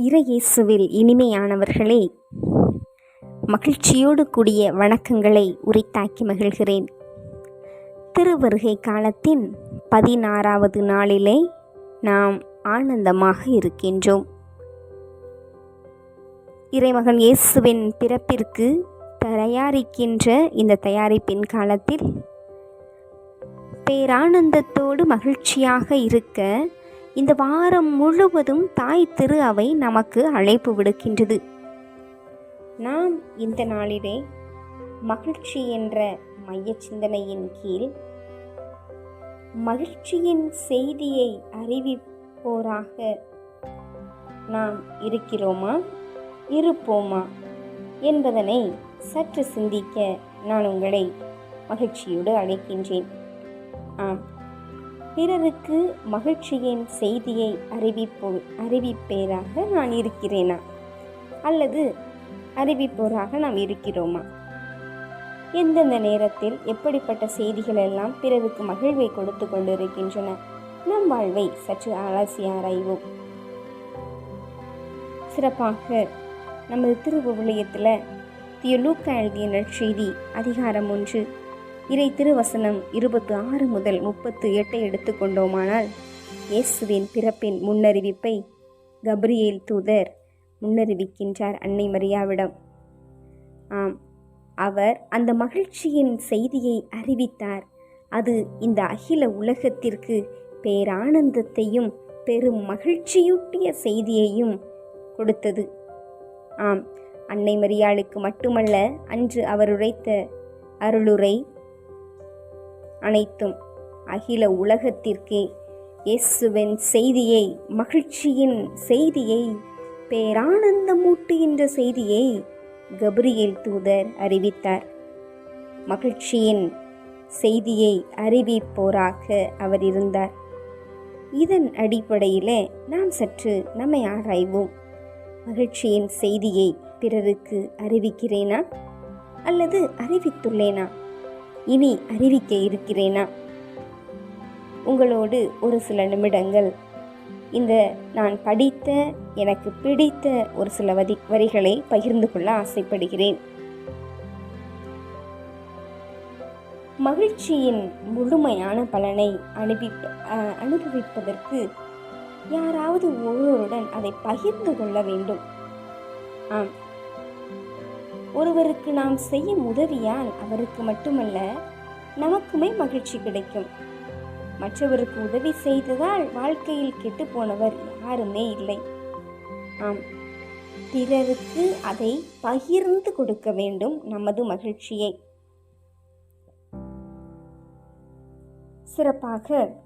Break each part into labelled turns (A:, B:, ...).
A: இறையேசுவில் இனிமையானவர்களே மகிழ்ச்சியோடு கூடிய வணக்கங்களை உரித்தாக்கி மகிழ்கிறேன். திருவருகை காலத்தின் பதினாறாவது நாளிலே நாம் ஆனந்தமாக இருக்கின்றோம். இறைமகன் இயேசுவின் பிறப்பிற்கு தயாரிக்கின்ற இந்த தயாரிப்பின் காலத்தில் பேரானந்தத்தோடு மகிழ்ச்சியாக இருக்க இந்த வாரம் முழுவதும் தாய் திரு அவை நமக்கு அழைப்பு விடுக்கின்றது. நாம் இந்த நாளிலே மகிழ்ச்சி என்ற மைய சிந்தனையின் கீழ் மகிழ்ச்சியின் செய்தியை அறிவிப்போராக நாம் இருக்கிறோமா? இருப்போமா? என்பதனை சற்று சிந்திக்க நான் உங்களை மகிழ்ச்சியோடு அழைக்கின்றேன். ஆம் பிறருக்கு மகிழ்ச்சியின் செய்தியை அறிவிப்போ அறிவிப்பேராக நான் இருக்கிறேனா? அல்லது அறிவிப்போராக நாம் இருக்கிறோமா? எந்தெந்த நேரத்தில் எப்படிப்பட்ட செய்திகள் எல்லாம் பிறருக்கு மகிழ்வை கொடுத்து கொண்டிருக்கின்றன? நம் வாழ்வை சற்று அலசி ஆராய்வோம். சிறப்பாக நமது திருவுவிலியத்தில் தியலூக்கா எழுதிய நற்செய்தி அதிகாரம் ஒன்று. இறை திருவசனம் இருபத்து ஆறு முதல் முப்பத்து எட்டை எடுத்துக்கொண்டோமானால் இயேசுவின் பிறப்பின் முன்னறிவிப்பை கப்ரியேல் தூதர் முன்னறிவிக்கின்றார் அன்னை மரியாவிடம். ஆம் அவர் அந்த மகிழ்ச்சியின் செய்தியை அறிவித்தார். அது இந்த அகில உலகத்திற்கு பேரானந்தத்தையும் பெரும் மகிழ்ச்சியூட்டிய செய்தியையும் கொடுத்தது. ஆம் அன்னை மரியாளுக்கு மட்டுமல்ல அன்று அவர் உரைத்த அருளுரை அனைத்தும் அகில உலகத்திற்கே இயேசுவின் செய்தியை மகிழ்ச்சியின் செய்தியை பேரானந்தமூட்டுகின்ற செய்தியை கபிரியல் தூதர் அறிவித்தார். மகிழ்ச்சியின் செய்தியை அறிவிப்போராக அவர் இருந்தார். இதன் அடிப்படையில் நாம் சற்று நம்மை ஆராய்வோம். மகிழ்ச்சியின் செய்தியை பிறருக்கு அறிவிக்கிறேனா? அல்லது அறிவித்துள்ளேனா? இனி அறிவிக்க இருக்கிறேனா? உங்களோடு ஒரு சில நிமிடங்கள். இந்த நான் படித்த எனக்கு பிடித்த ஒரு சில வதி வரிகளை பகிர்ந்து கொள்ள ஆசைப்படுகிறேன். மகிழ்ச்சியின் முழுமையான பலனை அனுபவி அனுபவிப்பதற்கு யாராவது ஒருவருடன் அதை பகிர்ந்து கொள்ள வேண்டும். ஆம் ஒருவருக்கு நாம் செய்யும் உதவியால் அவருக்கு மட்டுமல்ல நமக்குமே மகிழ்ச்சி கிடைக்கும். மற்றவருக்கு உதவி செய்ததால் வாழ்க்கையில் கெட்டு போனவர் யாருமே இல்லை. ஆம். பிறருக்கு அதை பகிர்ந்து கொடுக்க வேண்டும் நமது மகிழ்ச்சியை. சிறப்பாக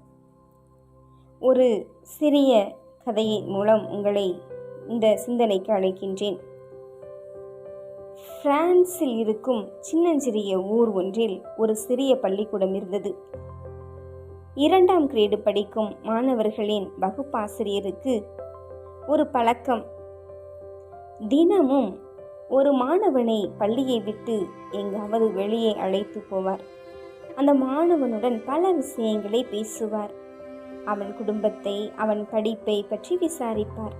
A: ஒரு சிறிய கதையின் மூலம் உங்களை இந்த சிந்தனைக்கு அழைக்கின்றேன். பிரான்சில் இருக்கும் சின்னஞ்சிறிய ஊர் ஒன்றில் ஒரு சிறிய பள்ளிக்கூடம் இருந்தது. இரண்டாம் கிரேடு படிக்கும் மாணவர்களின் வகுப்பாசிரியருக்கு ஒரு பழக்கம். தினமும் ஒரு மாணவனை பள்ளியை விட்டு எங்காவது வெளியே அழைத்து போவார். அந்த மாணவனுடன் பல விஷயங்களை பேசுவார். அவன் குடும்பத்தை அவன் படிப்பை பற்றி விசாரிப்பார்.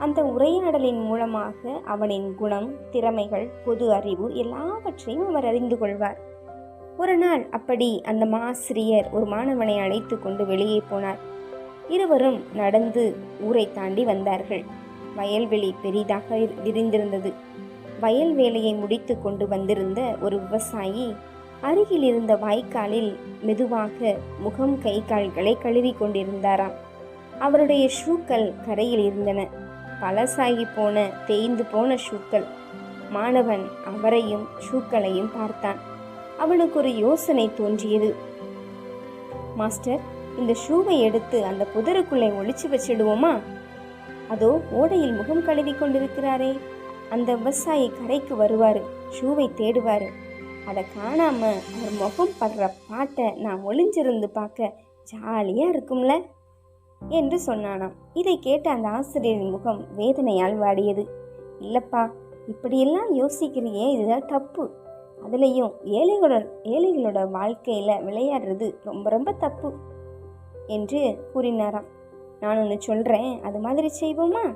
A: அந்த உரையாடலின் மூலமாக அவனின் குணம் திறமைகள் பொது அறிவு எல்லாவற்றையும் அவர் அறிந்து கொள்வார். ஒரு நாள் அப்படி அந்த ஆசிரியர் ஒரு மாணவனை அழைத்து கொண்டு வெளியே போனார். இருவரும் நடந்து ஊரை தாண்டி வந்தார்கள். வயல்வெளி பெரிதாக விரிந்திருந்தது. வயல் வேலையை முடித்து கொண்டு வந்திருந்த ஒரு விவசாயி அருகில் இருந்த வாய்க்காலில் மெதுவாக முகம் கை கால்களை கழுவி கொண்டிருந்தாராம். அவருடைய ஷூக்கள் கரையில் இருந்தன. பழசாகி போன தேய்ந்து போன ஷூக்கள். மாணவன் அவரையும் ஷூக்களையும் பார்த்தான். அவனுக்கு ஒரு யோசனை தோன்றியது. மாஸ்டர் இந்த ஷூவை எடுத்து அந்த புதருக்குள்ளே ஒழிச்சு வச்சிடுவோமா? அதோ ஓடையில் முகம் கழுவி கொண்டிருக்கிறாரே. அந்த விவசாயி கரைக்கு வருவார் ஷூவை தேடுவார். அதை காணாம அவர் முகம் படுற பாட்டை நான் ஒளிஞ்சிருந்து பார்க்க ஜாலியாக இருக்கும்ல. என்று சொன்னானாம். இதை கேட்ட அந்த ஆசிரியரின் முகம் வேதனையால் வாடியது. இல்லப்பா இப்படியெல்லாம் யோசிக்கிறியே இதுதான் தப்பு. அதுலேயும் ஏழைகளோட ஏழைகளோட வாழ்க்கையில் விளையாடுறது ரொம்ப ரொம்ப தப்பு என்று கூறினாராம். நான் ஒன்று சொல்கிறேன் அது மாதிரி செய்வோமா?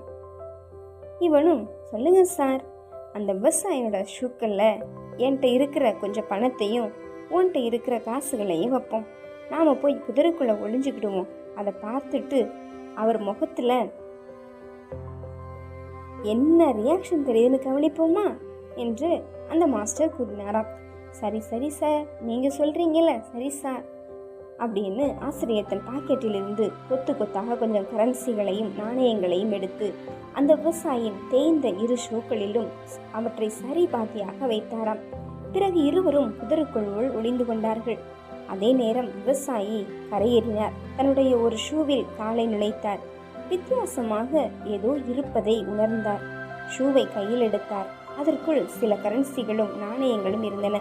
A: இவனும் சொல்லுங்க சார். அந்த விவசாயியோட ஷூக்களில் என்கிட்ட இருக்கிற கொஞ்சம் பணத்தையும் உன்கிட்ட இருக்கிற காசுகளையும் வைப்போம். நாம் போய் குதிரைக்குள்ளே ஒளிஞ்சுக்கிடுவோம். அதை பார்த்துட்டு அவர் முகத்தில் என்ன ரியாக்ஷன் தெரியுதுன்னு கவனிப்போமா? என்று அந்த மாஸ்டர் கூறினாராம். சரி சரி சார் நீங்கள் சொல்கிறீங்கல்ல சரி சார் அப்படின்னு ஆசிரியர் தன் பாக்கெட்டிலிருந்து கொத்து கொத்தாக கொஞ்சம் கரன்சிகளையும் நாணயங்களையும் எடுத்து அந்த விவசாயியின் தேய்ந்த இரு ஷூக்களிலும் அவற்றை சரி பாதியாக வைத்தாராம். பிறகு இருவரும் குதிரைக்குழுவுள் ஒளிந்து கொண்டார்கள். அதே நேரம் விவசாயி கரையேறினார். தன்னுடைய ஒரு ஷூவில் காலை நுழைத்தார். வித்தியாசமாக ஏதோ இருப்பதை உணர்ந்தார். ஷூவை கையில் எடுத்தார். அதற்குள் சில கரன்சிகளும் நாணயங்களும் இருந்தன.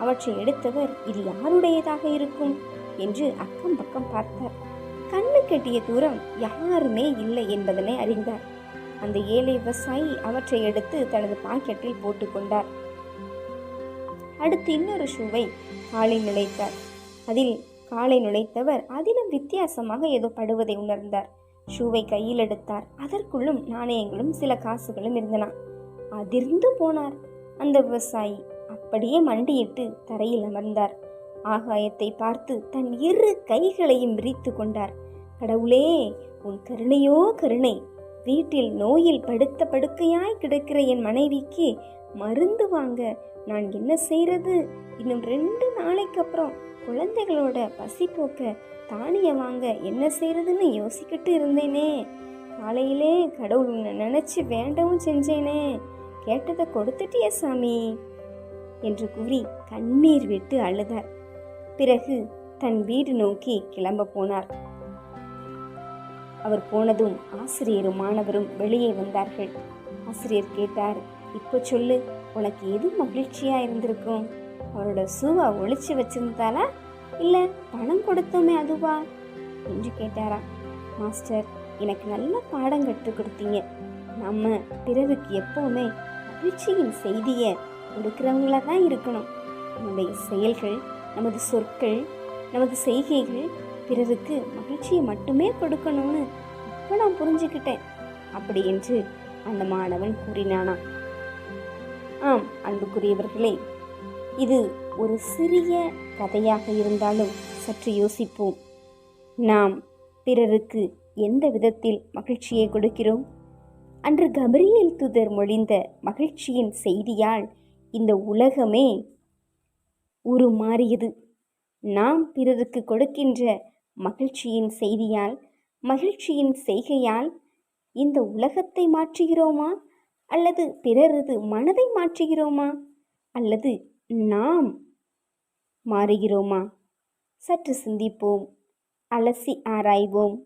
A: அவற்றை எடுத்தவர் இது யாருடையதாக இருக்கும்? என்று அக்கம் பக்கம் பார்த்தார். கண்ணு கெட்டிய தூரம் யாருமே இல்லை என்பதனை அறிந்தார். அந்த ஏழை விவசாயி அவற்றை எடுத்து தனது பாக்கெட்டில் போட்டுக்கொண்டார் அடுத்து இன்னொரு ஷூவை காலில் நுழைத்தார். அதில் காலை நுழைத்தவர் அதிலும் வித்தியாசமாக ஏதோ படுவதை உணர்ந்தார். ஷூவை கையில் எடுத்தார். அதற்குள்ளும் நாணயங்களும் சில காசுகளும் இருந்தன. அதிர்ந்து போனார் அந்த விவசாயி. அப்படியே மண்டியிட்டு தரையில் அமர்ந்தார். ஆகாயத்தை பார்த்து தன் இரு கைகளையும் விரித்து கொண்டார். கடவுளே உன் கருணையோ கருணை. வீட்டில் நோயில் படுத்த படுக்கையாய் கிடக்கிற என் மனைவிக்கு மருந்து வாங்க. நான் என்ன செய்யறது இன்னும் ரெண்டு நாளைக்கு அப்புறம் குழந்தைகளோட பசி போக்க தானியம் வாங்க என்ன செய்யறதுன்னு யோசிக்கிட்டு இருந்தேனே. காலையிலே கடவுள் உன்னை நினச்சி வேண்டவும் செஞ்சேனே. கேட்டதை கொடுத்துட்டியே சாமி என்று கூறி கண்ணீர் விட்டு அழுதார். பிறகு தன் வீடு நோக்கி கிளம்ப போனார். அவர் போனதும் ஆசிரியரும் மாணவரும் வெளியே வந்தார்கள். ஆசிரியர் கேட்டார் இப்போ சொல்லு உனக்கு எது மகிழ்ச்சியா இருந்திருக்கும்? அவரோட சூவா ஒழிச்சு வச்சிருந்தாளா இல்லை பணம் கொடுத்தோமே அதுவா? என்று கேட்டாரா மாஸ்டர் எனக்கு நல்ல பாடம் கற்றுக் கொடுத்தீங்க. நம்ம பிறருக்கு எப்போவுமே மகிழ்ச்சியின் செய்தியை கொடுக்குறவங்களாக தான் இருக்கணும். நம்முடைய செயல்கள் நமது சொற்கள் நமது செய்கைகள் பிறருக்கு மகிழ்ச்சியை மட்டுமே கொடுக்கணும்னு அப்போ நான் புரிஞ்சுக்கிட்டேன் அப்படி என்று அந்த மாணவன் கூறினானா ஆம் அன்புக்குரியவர்களே இது ஒரு சிறிய கதையாக இருந்தாலும் சற்று யோசிப்போம். நாம் பிறருக்கு எந்த விதத்தில் மகிழ்ச்சியை கொடுக்கிறோம்? அன்று கபரியல் தூதர் மொழிந்த மகிழ்ச்சியின் செய்தியால் இந்த உலகமே உருமாறியது. நாம் பிறருக்கு கொடுக்கின்ற மகிழ்ச்சியின் செய்தியால் மகிழ்ச்சியின் செய்கையால் இந்த உலகத்தை மாற்றுகிறோமா? அல்லது பிறரது மனதை மாற்றுகிறோமா? அல்லது நாம் மாறுகிறோமா? சற்று சிந்திப்போம் அலசி ஆராய்வோம்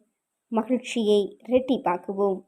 A: மகிழ்ச்சியை ரெட்டிப்பாக்குவோம்